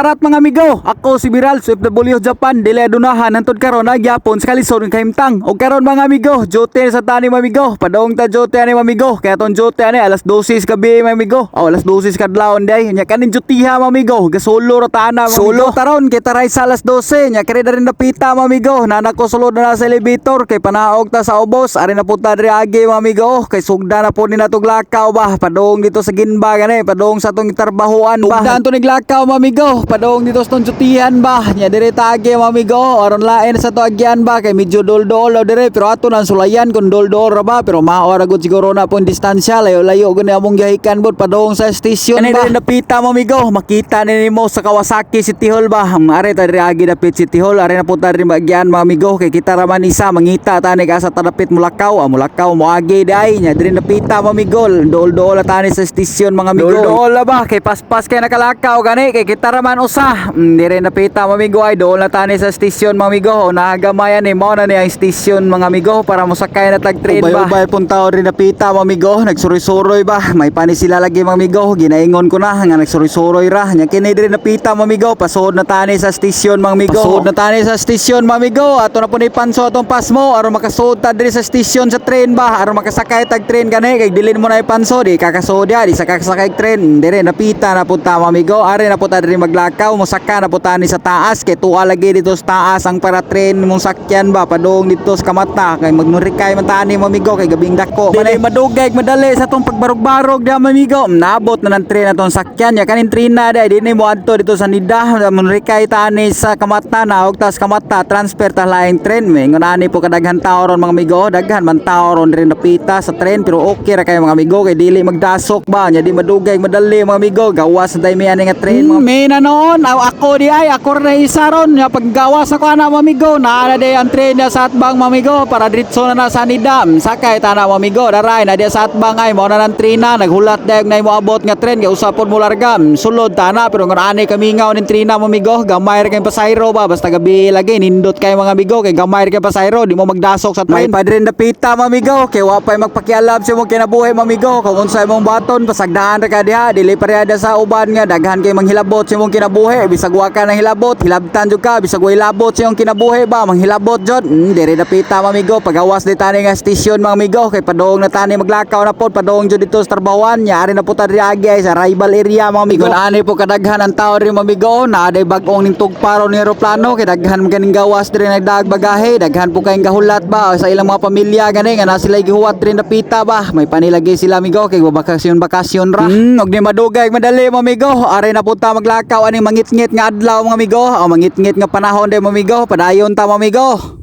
Sarat mga amigo, ako si Viral sa FW Japan, dili adunahan hantod karon nagyapon sa kalisod ng kahimtang. O karon mga amigo, jote sa tani mga amigo, padong ta jote ani mga amigo, kaya ton jote ani alas 12 gabi mga amigo. O alas 12 kadlawon day, nya kanin jutiha mga amigo, gasolo ra tana mga Solo? Taron kay taray sa alas 12, nya kare na rin napita mga amigo, nanak ko sulod na sa elevator kay panaog ta sa ubos, ari na punta diri agi mga amigo, kay sugda na po ni natog lakaw ba, padong dito sa ginba gani, padong sa tong tarbahuan ba. Sugdan to niglakaw mga amigo, padong dito sa tong jutihan ba, nya diri tagi mga amigo, aron lain sa to agyan ba? Kay medyo dol-dol diri, pero ato nang sulayan kung dol-dol ra ba, pero maora gud siguro na pong distansya, layo-layo gani among gihikan bud padong sa station ba. Kani napita mga amigo, makita ni mo sa Kawasaki City Hall ba, are ta diri agi dapit City Hall, are na punta diri magyan mga amigo, kay kita ra man isa mangita tani ka sa tadapit Mulakaw, ah, Mulakaw mo agi day, nya diri napita mga amigo, dol-dol tani sa station mga amigo. Dol-dol ba? Kay paspas kay nakalakaw gani. Kay kita ra man usa. Mm, Diri napita mga amigo ay dol na tani sa station mga amigo, o nagamayan ni mo na ni ang station mga amigo para mosakay na tag train ba. Ubay pun tao rin napita mga amigo, nagsuroy-suroy ba, may pani sila lagi mga amigo, ginaingon ko na nga nagsuroy-suroy ra, nya kini diri napita mga amigo, pasod na tani sa station mga amigo. Pasod na tani sa station mga amigo, ato na po ni panso atong pasmo. Aron makasud ta diri sa station sa train ba, aron makasakay tag train gani. Kay dilin mo na ipanso di kakasod ya, di sa kakasakay train, diri napita na punta mga amigo, ari na punta diri maglakaw, mosaka na punta ni sa taas kay tuwa lagi dito sa taas ang para train mong sakyan ba, padong dito sa kamata kay magnurikay man tani mga amigo kay gabing dako. Dili madugay madali sa tong pagbarog-barog da mga amigo, nabot na ng train atong sakyan. Ya kanin train na day dinhi mo adto dito sa Nida, magnurikay tani sa kamata na og tas kamata transfer ta laing train may ngunani po kadaghan tao ron mga amigo, daghan man tao ron diri napita sa train pero okay ra kayo mga amigo kay dili magdasok ba? Nya di madugay madali mga amigo gawas na mi ani nga train mga may na noon aw ako di ay ako ra isa ron. Nya paggawas ako ana mga amigo naa na day ang train na sa atbang mga amigo para diretso na na sa Nidam sakay ta na mga amigo daray na di sa atbang ay mo na ng train na naghulat dayog na mo abot nga train kay usapon mo largam. Sulod ta na pero ngani kami ngaw ning train na mga amigo gamay ra kay pasayro ba? Basta gabi lagi nindot kay mga amigo kay gamay ra kay pasayro di mo magdasok sa train. May padre na pita mga amigo kay wa pay magpakialam sa imong kinabuhi mga amigo kung unsay imong baton pasagdaan ra ka diha dili pareha sa uban nga daghan kay manghilabot sa imong kinabuhi bisag wa ka nang hilabot hilabtan jud ka bisag wa hilabot sa imong kinabuhi ba manghilabot jud mm, diri na pita mga amigo pagawas di tani nga station mga amigo kay padong na tani maglakaw na pod padong jud dito sa trabawan yari na po ta diri agi ay sa rival area mga amigo. Ani po kadaghan ang tao rin mga amigo na aday bag-ong ning tugparo ni eroplano kay daghan ganing gawas diri nagdag bagahe daghan po kayong gahulat ba sa ilang mga pamilya gani nga na sila gihuwat diri na pita ba may panilagay sila amigo kay bakasyon bakasyon ra. Mm, og di madugay madali mga amigo are na punta maglakaw ani mangit-ngit nga adlaw mga amigo o mangit-ngit nga panahon de mga amigo padayon ta mga amigo